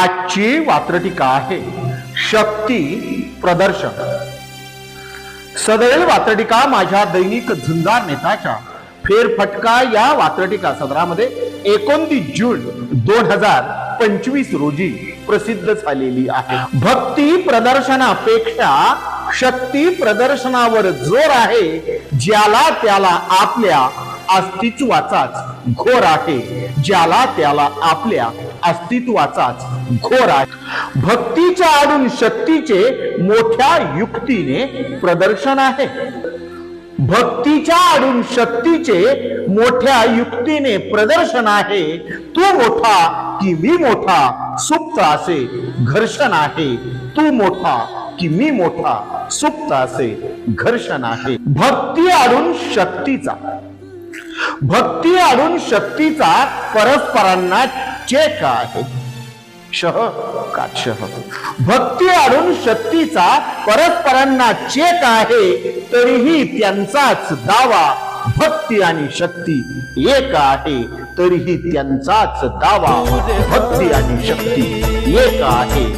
आजची वात्रटिका आहे. शक्ती प्रदर्शन सदैव वात्रटिका माझ्या दैनिक झुंजार नेताच्या फेरफटका या वात्रटिका सदरामध्ये एकोणतीस जून दोन हजार पंचवीस रोजी प्रसिद्ध झालेली आहे. भक्ती प्रदर्शनापेक्षा शक्ती प्रदर्शनावर जोर आहे ज्याला त्याला आपल्या अस्तित्वाचाच घोर आहे ज्याला त्याला आपल्या अस्तित्वाचाच घोर आहे. भक्तीच्या आडून शक्तीचे मोठ्या युक्तीने प्रदर्शन आहे. भक्तीच्या आडून शक्तीचे मोठ्या युक्तीने प्रदर्शन आहे. तू मोठा की मी मोठा सुप्त असे घर्षण आहे. तू मोठा की मी मोठा सुप्त असे घर्षण आहे. भक्ती आडून शक्तीचा भक्ती आडून शक्तीचा परस्परांना चेक आहे हो, शह काक्षह भक्ती आणून शक्तीचा परस्परांना चेक आहे तरीही त्यांचाच दावा भक्ती आणि शक्ती एक आहे तरीही त्यांचाच दावा भक्ती आणि शक्ती एक आहे.